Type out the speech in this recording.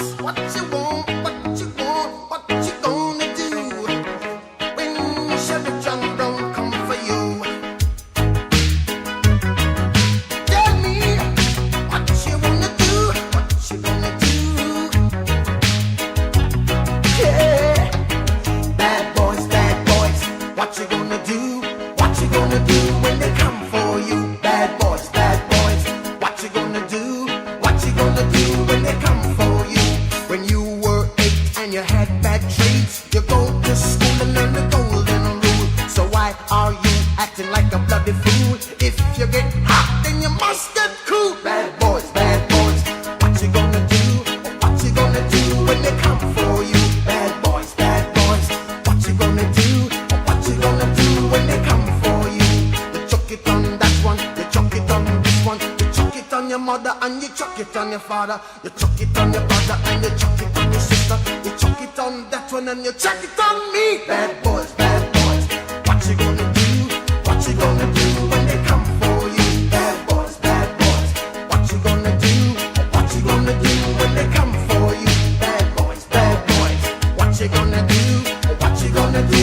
boys, what you want, what you want, what you gonna do when Chevy John don't come for you? Tell me what you wanna do, what you gonna do? Yeah, bad boys, bad boys, what you gonna do? What you gonna do when they come for you? And you had bad traits, you go to school and learn the golden rule. So why are you acting like a bloody fool? If you get hot, then you must get cool. Bad boys, bad boys, what you gonna do? What you gonna do when they come for you? Bad boys, bad boys, what you gonna do? What you gonna do when they come for you? You chuck it on that one, you chuck it on this one, you chuck it on your mother and you chuck it on your father, you chuck it on your brother one and you check it on me. Bad boys, bad boys, what you gonna do? What you gonna do when they come for you? Bad boys, bad boys, what you gonna do? What you gonna do when they come for you? Bad boys, bad boys, what you gonna do? What you gonna do?